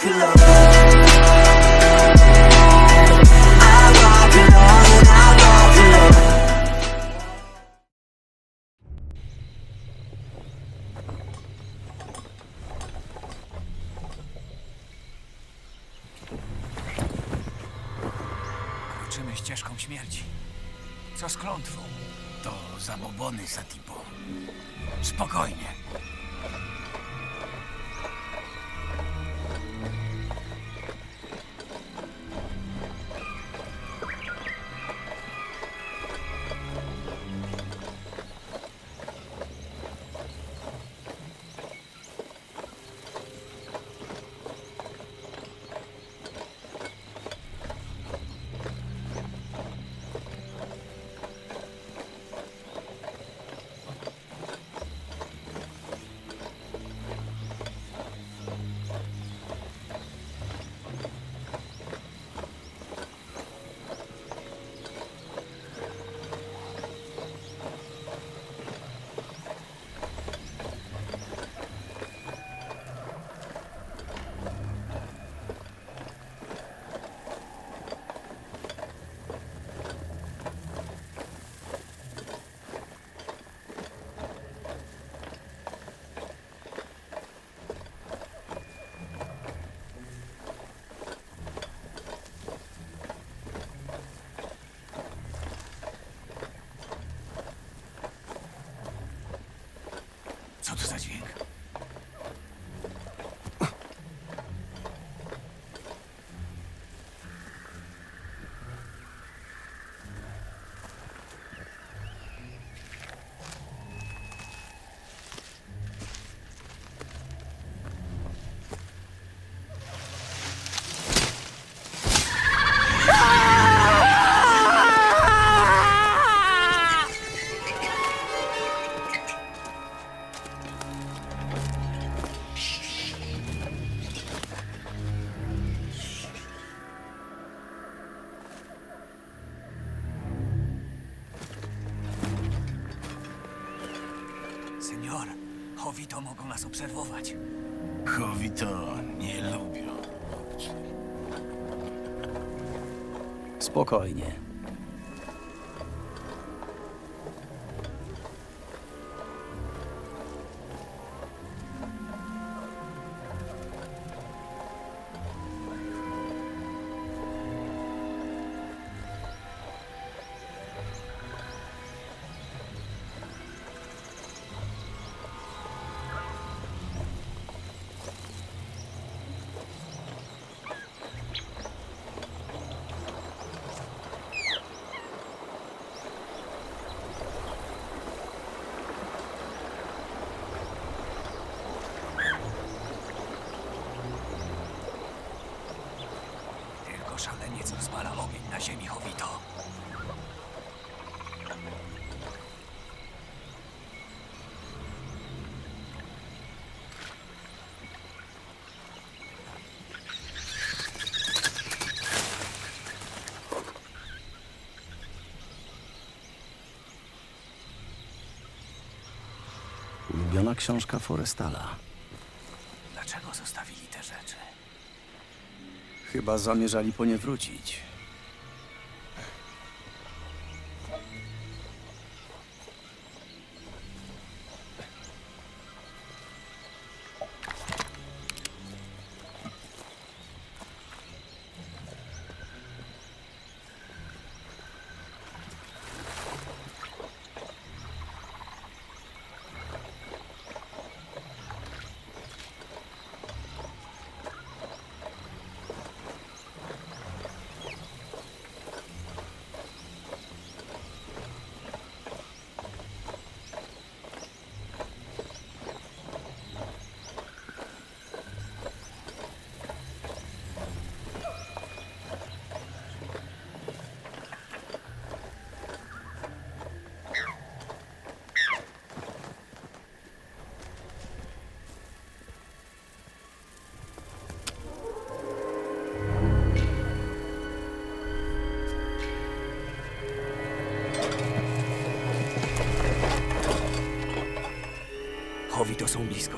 popular Senior, Howito mogą nas obserwować. Chowi to nie lubią. Spokojnie. Szaleniec rozpala ogień na ziemi. Ulubiona książka Forestala. Chyba zamierzali po nie wrócić. Howito są blisko.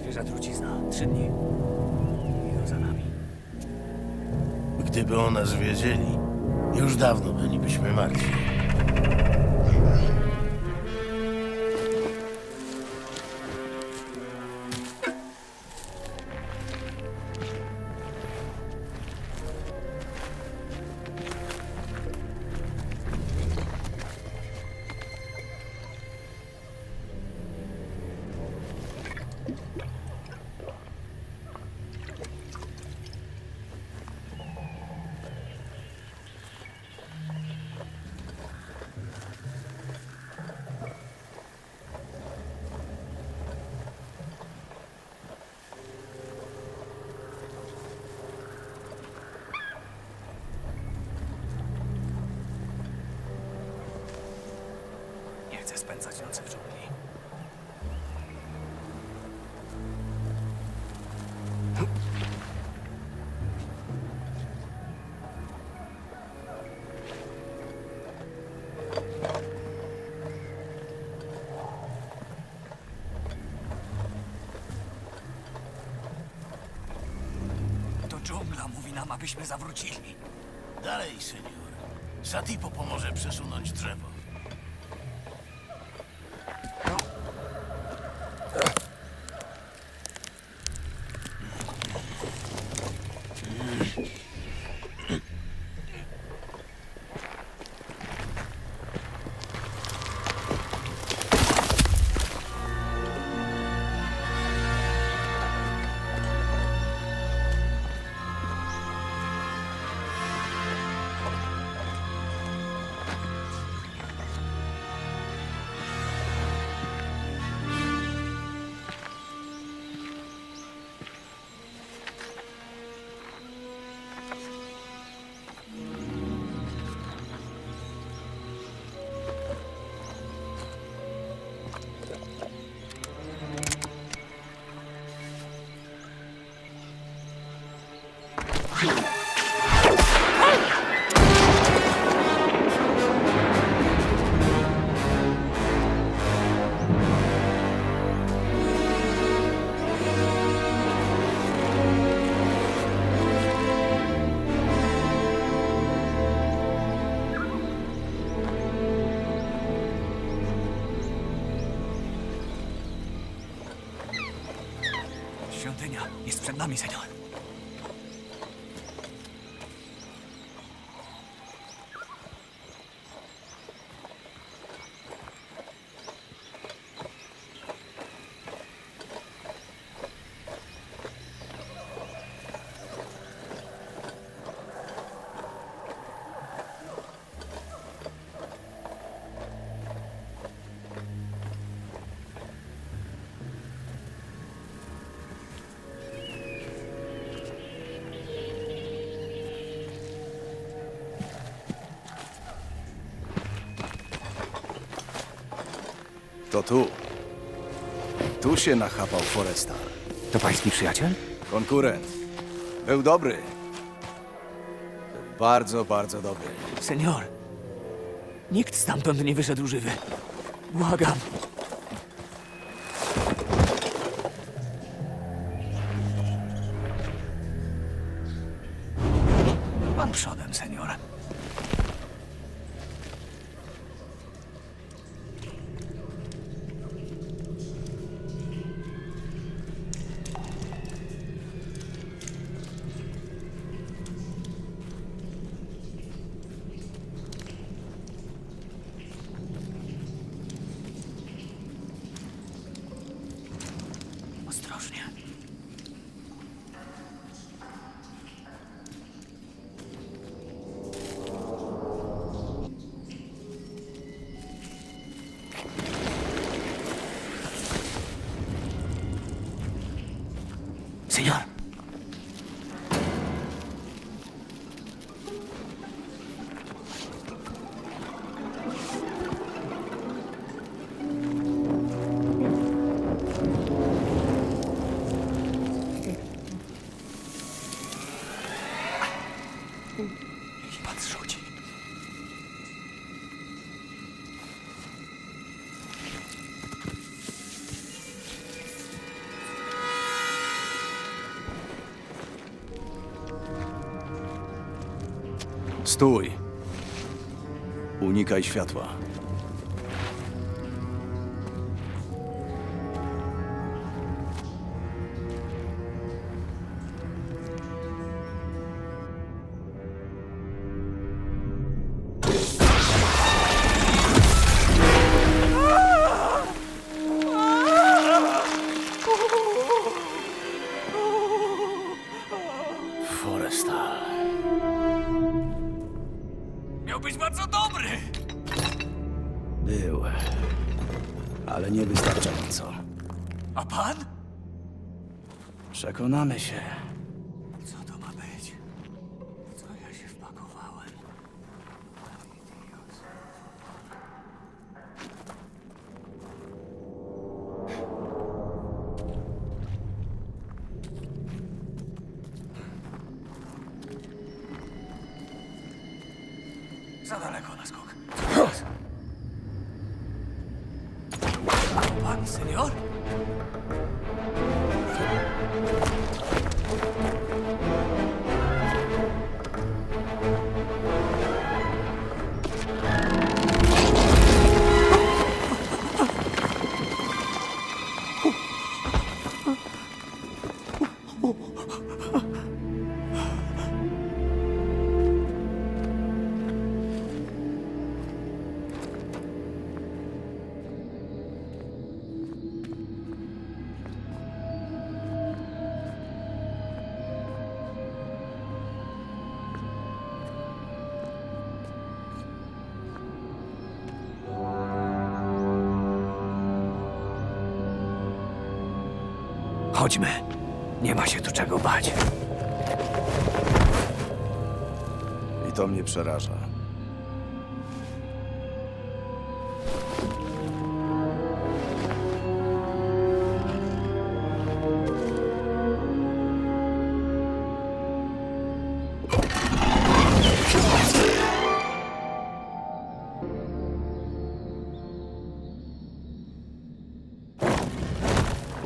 Świeża trucizna. Trzy dni. Idą za nami. Gdyby o nas wiedzieli, już dawno bylibyśmy martwi. Spędzać nocy w dżungli. Mówi nam, abyśmy zawrócili. Dalej, senior. Satipo pomoże przesunąć drzewo. To tu. Tu się nachapał Forestal. To pański przyjaciel? Konkurent. Był dobry. Był bardzo, bardzo dobry. Senior, nikt stamtąd nie wyszedł żywy. Błagam. Pan przodem, senior. Niech pan zrzuci. Stój. Unikaj światła. Przekonamy się. Chodźmy. Nie ma się tu czego bać. I to mnie przeraża.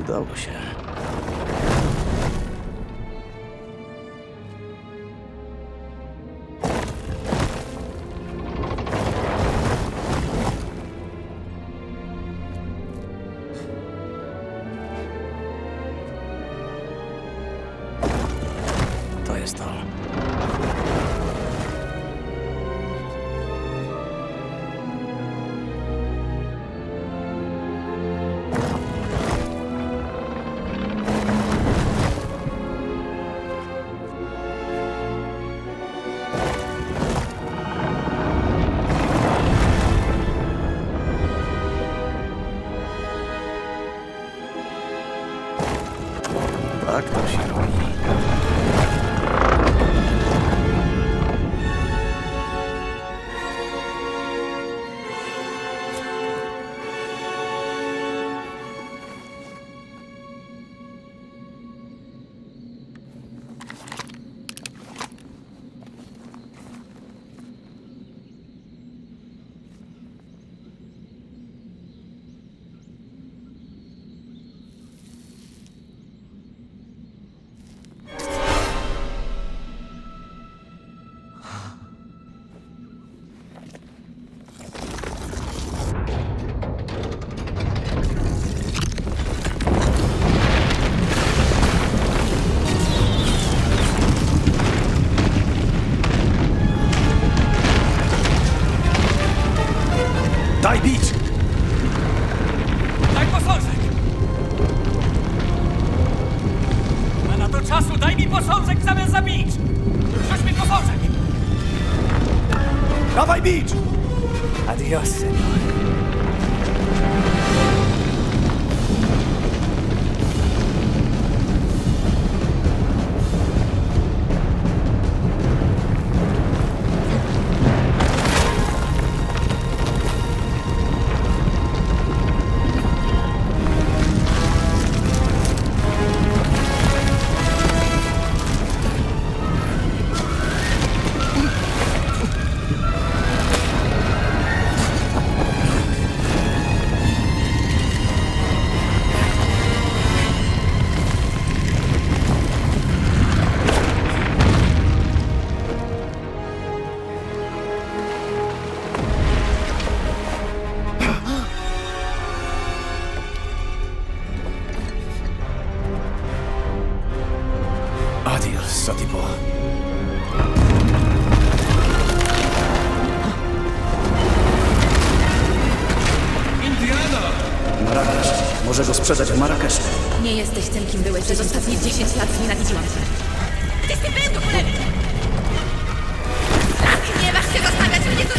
Udało się. To. Tak to się robi. Posążek w zamian za bicz! Rzuć mi Satipo. Indiana! Marrakesz. Może go sprzedać w Marrakeszu. Nie jesteś tym, kim byłeś. Przez ostatnie 10 lat nienawidziłam cię. Ty z tym był, Tak, nie masz się zostawiać, mnie tu